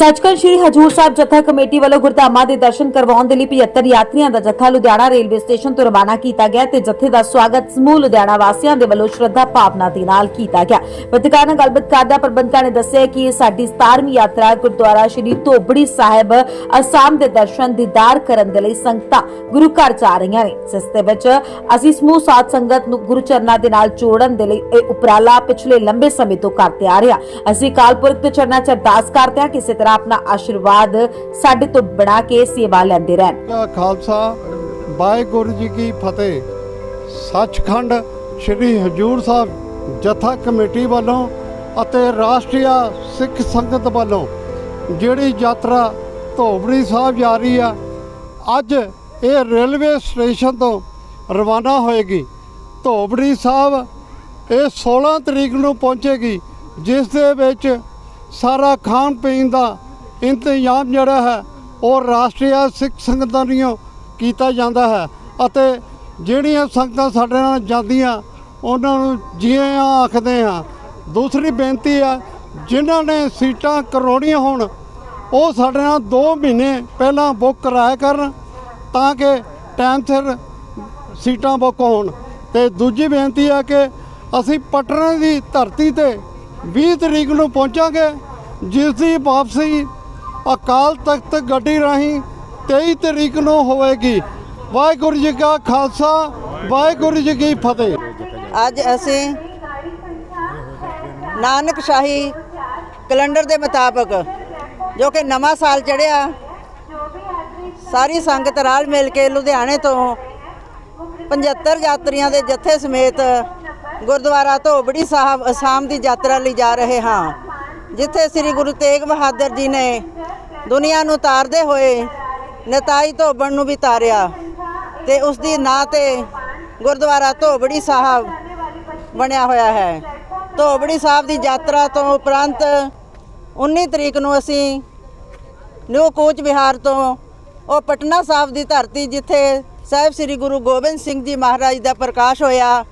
ਸੱਚਖੰਡ ਸ੍ਰੀ ਹਜੂਰ ਸਾਹਿਬ ਜਥਾ ਕਮੇਟੀ ਵੱਲੋਂ ਗੁਰਧਾਮਾਂ ਦੇ ਦਰਸ਼ਨ ਕਰਵਾਉਣ ਦੇ ਲਈ 75 ਯਾਤਰੀਆਂ ਦਾ ਜਥਾ ਲੁਧਿਆਣਾ ਰੇਲਵੇ ਸਟੇਸ਼ਨ ਤੋਂ ਰਵਾਨਾ ਕੀਤਾ ਗਿਆ ਤੇ ਜਥੇ ਦਾ ਸਵਾਗਤ ਸਮੂਹ ਲੁਧਿਆਣਾ ਵਾਸੀਆਂ ਦੇ ਵੱਲੋਂ ਸ਼ਰਧਾ ਭਾਵਨਾ ਦੇ ਨਾਲ ਕੀਤਾ ਗਿਆ। ਪੱਤਰਕਾਰ ਨਾਲ ਗੱਲਬਾਤ ਕਰਦਿਆਂ ਪ੍ਰਬੰਧਕਾਂ ਨੇ ਦੱਸਿਆ ਕਿ ਸਾਡੀ 17ਵੀਂ ਯਾਤਰਾ ਗੁਰਦੁਆਰਾ ਸ੍ਰੀ ਧੋਬੜੀ ਸਾਹਿਬ ਅਸਾਮ ਦੇ ਦਰਸ਼ਨ ਦੀਦਾਰ ਕਰਨ ਦੇ ਲਈ ਸੰਗਤਾਂ ਗੁਰੂ ਘਰ ਜਾ ਰਹੀਆਂ ਨੇ। ਜਿਸ ਦੇ ਵਿੱਚ ਅਸੀਂ ਸਮੂਹ ਸਾਧ ਸੰਗਤ ਨੂੰ ਗੁਰੂ ਚਰਨਾਂ ਦੇ ਨਾਲ ਜੋੜਨ ਦੇ ਲਈ ਇਹ ਉਪਰਾਲਾ ਪਿਛਲੇ ਲੰਬੇ ਸਮੇਂ ਤੋਂ ਕਰਦੇ ਆ ਰਹੇ। ਅਸੀਂ ਅਕਾਲ ਪੁਰਖ ਦੇ ਚਰਨਾਂ 'ਚ ਅਰਦਾਸ ਕਰਦੇ ਹਾਂ ਕਿਸੇ ਤਰ੍ਹਾਂ ਤਰ੍ਹਾਂ ਆਪਣਾ ਆਸ਼ੀਰਵਾਦ ਸਾਡੇ ਤੋਂ ਬਣਾ ਕੇ ਸੇਵਾ ਲੈਂਦੇ ਰਹਿਣ। ਖਾਲਸਾ, ਵਾਹਿਗੁਰੂ ਜੀ ਕੀ ਫਤਿਹ। ਸੱਚਖੰਡ ਸ੍ਰੀ ਹਜੂਰ ਸਾਹਿਬ ਜਥਾ ਕਮੇਟੀ ਵੱਲੋਂ ਅਤੇ ਰਾਸ਼ਟਰੀ ਸਿੱਖ ਸੰਗਤ ਵੱਲੋਂ ਜਿਹੜੀ ਯਾਤਰਾ ਧੋਬੜੀ ਸਾਹਿਬ ਜਾ ਰਹੀ ਆ, ਅੱਜ ਇਹ ਰੇਲਵੇ ਸਟੇਸ਼ਨ ਤੋਂ ਰਵਾਨਾ ਹੋਏਗੀ। ਧੋਬੜੀ ਸਾਹਿਬ ਇਹ 16 ਤਰੀਕ ਨੂੰ ਪਹੁੰਚੇਗੀ, ਜਿਸ ਦੇ ਵਿੱਚ ਸਾਰਾ ਖਾਣ ਪੀਣ ਦਾ ਇੰਤਜ਼ਾਮ ਜਿਹੜਾ ਹੈ, ਉਹ ਰਾਸ਼ਟਰੀ ਸਿੱਖ ਸੰਗਤਾਂ ਦੀਆਂ ਕੀਤਾ ਜਾਂਦਾ ਹੈ ਅਤੇ ਜਿਹੜੀਆਂ ਸੰਗਤਾਂ ਸਾਡੇ ਨਾਲ ਜਾਂਦੀਆਂ, ਉਹਨਾਂ ਨੂੰ ਜੀਆਂ ਆਖਦੇ ਹਾਂ। ਦੂਸਰੀ ਬੇਨਤੀ ਆ ਜਿਨ੍ਹਾਂ ਨੇ ਸੀਟਾਂ ਕਰੋੜੀਆਂ ਹੋਣ, ਉਹ ਸਾਡੇ ਨਾਲ 2 ਮਹੀਨੇ ਪਹਿਲਾਂ ਬੁੱਕ ਕਰਾਇਆ ਕਰਨ ਤਾਂ ਕਿ ਟਾਈਮ ਸਿਰ ਸੀਟਾਂ ਬੁੱਕ ਹੋਣ। ਤੇ ਦੂਜੀ ਬੇਨਤੀ ਆ ਕਿ ਅਸੀਂ ਪਟਨਾ ਦੀ ਧਰਤੀ ਤੇ 20 ਤਰੀਕ ਨੂੰ ਪਹੁੰਚਾਂਗੇ, ਜਿਸ ਦੀ ਵਾਪਸੀ ਅਕਾਲ ਤਖਤ ਗੱਡੀ ਰਾਹੀਂ 23 ਤਰੀਕ ਨੂੰ ਹੋਵੇਗੀ। ਵਾਹਿਗੁਰੂ ਜੀ ਕਾ ਖਾਲਸਾ, ਵਾਹਿਗੁਰੂ ਜੀ ਕੀ ਫਤਿਹ। ਅੱਜ ਅਸੀਂ ਨਾਨਕ ਸ਼ਾਹੀ ਕੈਲੰਡਰ ਦੇ ਮੁਤਾਬਕ, ਜੋ ਕਿ ਨਵਾਂ ਸਾਲ ਚੜਿਆ ਸਾਰੀ ਸੰਗਤ ਰਲ ਮਿਲ ਕੇ ਲੁਧਿਆਣੇ ਤੋਂ 75 ਯਾਤਰੀਆਂ ਦੇ ਜਥੇ ਸਮੇਤ ਗੁਰਦੁਆਰਾ ਧੋਬੜੀ ਸਾਹਿਬ, ਅਸਾਮ ਦੀ ਯਾਤਰਾ ਲਈ ਜਾ ਰਹੇ ਹਾਂ, ਜਿੱਥੇ ਸ੍ਰੀ ਗੁਰੂ ਤੇਗ ਬਹਾਦਰ ਜੀ ਨੇ ਦੁਨੀਆ ਨੂੰ ਤਾਰਦੇ ਹੋਏ ਨਤਾਈ ਧੋਬਣ ਨੂੰ ਵੀ ਤਾਰਿਆ ਤੇ ਉਸ ਦੀ ਨਾਂ ਤੇ ਗੁਰਦੁਆਰਾ ਧੋਬੜੀ ਸਾਹਿਬ ਬਣਿਆ ਹੋਇਆ ਹੈ। ਧੋਬੜੀ ਸਾਹਿਬ ਦੀ ਯਾਤਰਾ ਤੋਂ ਉਪਰੰਤ 19 ਤਰੀਕ ਨੂੰ ਅਸੀਂ ਨਿਊ ਕੋਚ ਵਿਹਾਰ ਤੋਂ ਉਹ ਪਟਨਾ ਸਾਹਿਬ ਦੀ ਧਰਤੀ, ਜਿੱਥੇ ਸਾਹਿਬ ਸ੍ਰੀ ਗੁਰੂ ਗੋਬਿੰਦ ਸਿੰਘ ਜੀ ਮਹਾਰਾਜ ਦਾ ਪ੍ਰਕਾਸ਼ ਹੋਇਆ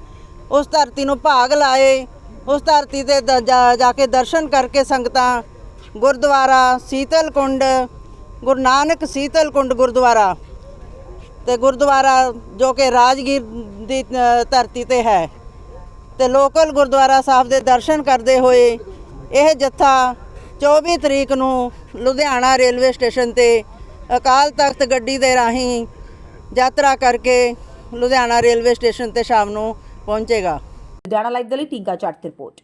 ਉਸ ਧਰਤੀ ਨੂੰ ਭਾਗ ਲਾਏ, ਉਸ ਧਰਤੀ ਤੇ ਦ- ਜਾ ਜਾ ਕੇ ਦਰਸ਼ਨ ਕਰਕੇ ਸੰਗਤਾਂ, ਗੁਰਦੁਆਰਾ, ਸੀਤਲ ਕੁੰਡ, ਗੁਰੂ ਨਾਨਕ ਸੀਤਲ ਕੁੰਡ ਗੁਰਦੁਆਰਾ ਤੇ ਗੁਰਦੁਆਰਾ ਜੋ ਕਿ ਰਾਜਗੀਰ ਦੀ ਧਰਤੀ ਤੇ ਹੈ। ਤੇ ਲੋਕਲ ਗੁਰਦੁਆਰਾ ਸਾਹਿਬ ਦੇ ਦਰਸ਼ਨ ਕਰਦੇ ਹੋਏ ਇਹ ਜੱਥਾ 24 ਤਰੀਕ ਨੂੰ ਲੁਧਿਆਣਾ ਰੇਲਵੇ ਸਟੇਸ਼ਨ ਤੇ ਅਕਾਲ ਤਖਤ ਗੱਡੀ ਦੇ ਰਾਹੀਂ ਯਾਤਰਾ ਕਰਕੇ ਲੁਧਿਆਣਾ ਰੇਲਵੇ ਸਟੇਸ਼ਨ ਤੇ ਸ਼ਾਮ ਨੂੰ ਪਹੁੰਚੇਗਾ। ਲੁਧਿਆਣਾ ਲਾਈਵ ਦੇ ਲਈ ਟੀਕਾ ਚੱਟ ਦੀ ਰਿਪੋਰਟ